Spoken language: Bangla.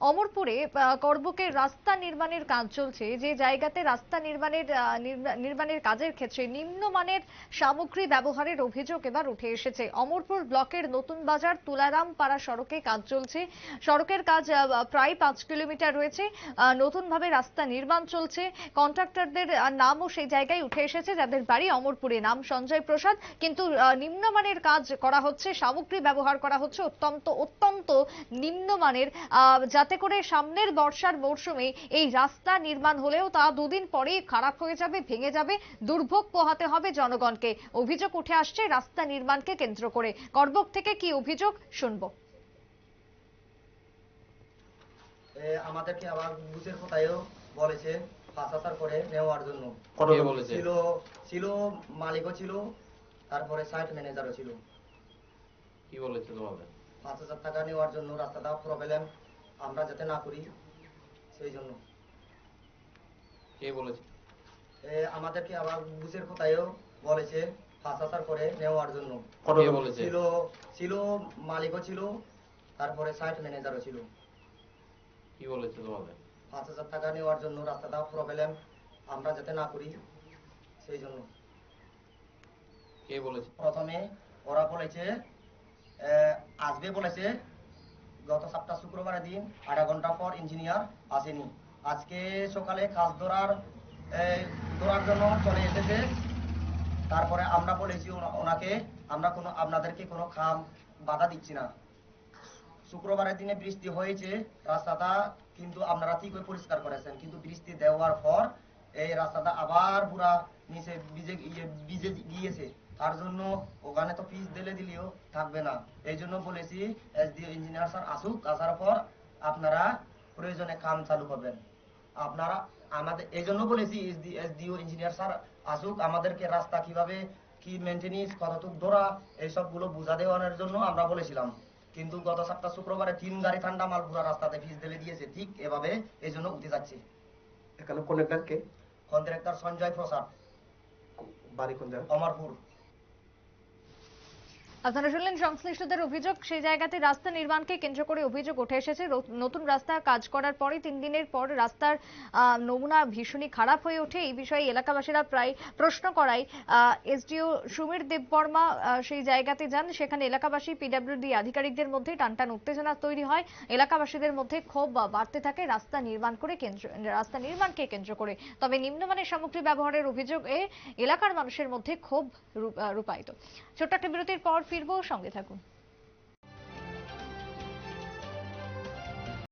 অমরপুরে আহ, করবুকের রাস্তা নির্মাণের কাজ চলছে। যে জায়গাতে রাস্তা নির্মাণের নির্মাণের কাজের ক্ষেত্রে নিম্নমানের সামগ্রী ব্যবহারের অভিযোগ এবার উঠে এসেছে। অমরপুর ব্লকের নতুন বাজার তুলারাম পাড়া সড়কে কাজ চলছে। সড়কের কাজ প্রায় পাঁচ কিলোমিটার রয়েছে। নতুনভাবে রাস্তা নির্মাণ চলছে। কন্ট্রাক্টরদের নামও সেই জায়গায় উঠে এসেছে যাদের বাড়ি অমরপুরে। নাম সঞ্জয় প্রসাদ। কিন্তু নিম্নমানের কাজ করা হচ্ছে সামগ্রী ব্যবহার করা হচ্ছে অত্যন্ত অত্যন্ত নিম্নমানের। আহ, যাতে করে সামনের বর্ষার মরশুমে এই রাস্তা নির্মাণ হলেও তা দুদিন পরেই খারাপ হয়ে যাবে ভেঙে যাবে দুর্ভোগ পোহাতে হবে জনগণকে। অভিযোগ উঠে আসছে রাস্তা নির্মাণকে কেন্দ্র করে। করবক থেকে কি অভিযোগ শুনব। আমাদেরকে আবার বুথের কোথায়ও বলেছে পাঁচ হাজার করে নেওয়ার জন্য। ছিল ছিল মালিকও ছিল তারপরে সাইট ম্যানেজারও ছিল। কি বলেছে পাঁচ হাজার টাকা নেওয়ার জন্য রাস্তাটা প্রবলেম আমরা যাতে না করি সেই জন্য। কে বলেছে? আমাদেরকে আবার বুথের কোথায়ও বলেছে পাঁচ হাজার করে নেওয়ার জন্য। ছিল ছিল মালিকও ছিল তারপরে সাইট ম্যানেজারও ছিল। কি বলেছে তোমাকে পাঁচ হাজার টাকা নেওয়ার জন্য রাস্তাটা প্রবলেম আমরা যাতে না করি সেই জন্য। কে বলেছে? প্রথমে ওরা বলেছে আহ, আসবে বলেছে গত সপ্তাহ শুক্রবারের দিন আধা ঘণ্টা পর ইঞ্জিনিয়ার আসেনি। আজকে সকালে কাজ ধরার ধরার জন্য চলে এসেছে। তারপরে আমরা বলেছি ওনাকে, আমরা কোনো, আপনাদেরকে কোনো খাম বাধা দিচ্ছি না। শুক্রবারের দিনে বৃষ্টি হয়েছে রাস্তাটা, কিন্তু আপনারা ঠিকই পরিষ্কার করেছেন। কিন্তু বৃষ্টি দেওয়ার পর এই রাস্তাটা আবার পুরা নিচে ভিজে গিয়েছে। তার জন্য ওখানে তো পিচ দিলে দিলেও থাকবে না। এই জন্য বলেছি এসডিও ইঞ্জিনিয়ার স্যার আসুক আসার পর আপনারা প্রয়োজনে কাম চালু করবেন। আপনারা আমাদের এই জন্য বলেছি এসডিও ইঞ্জিনিয়ার স্যার আসুক আমাদেরকে রাস্তা কীভাবে কি মেনটেনেন্স কতটুক ধরা এইসবগুলো বুঝা দেওয়ানোর জন্য আমরা বলেছিলাম। কিন্তু গত সপ্তাহ শুক্রবারে তিন গাড়ি ঠান্ডা মাল পুরো রাস্তাতে ফিস দিলে দিয়েছে ঠিক এভাবে এই জন্য উঠে যাচ্ছে। এখানে কন্ট্রাক্টর কে? কন্ট্রাক্টর সঞ্জয় প্রসাদ। বাড়ি কোন জায়গা অমরপুর। আপনারা শুনলেন, সংশ্লিষ্টদের অভিযোগ, সেই জায়গাতে রাস্তা নির্মাণকে কেন্দ্র করে অভিযোগ উঠে এসেছে। নতুন রাস্তা কাজ করার পরে তিন দিনের পর রাস্তার নমুনা ভীষণই খারাপ হয়ে ওঠে। এই বিষয়ে এলাকাবাসীরা প্রায় প্রশ্ন করায়। এসডিও সুমির দেববর্মা সেই জায়গাতে যান। সেখানে এলাকাবাসী পিডব্লিউডি আধিকারিকদের মধ্যে টানটান উত্তেজনা তৈরি হয়। এলাকাবাসীদের মধ্যে ক্ষোভ বাড়তে থাকে রাস্তা নির্মাণ করে কেন্দ্র, রাস্তা নির্মাণকে কেন্দ্র করে। তবে নিম্নমানের সামগ্রী ব্যবহারের অভিযোগে এলাকার মানুষের মধ্যে ক্ষোভ রূপ- রূপায়িত। ছোট্ট একটা বিরতির পর ফিরবো সঙ্গে থাকুন।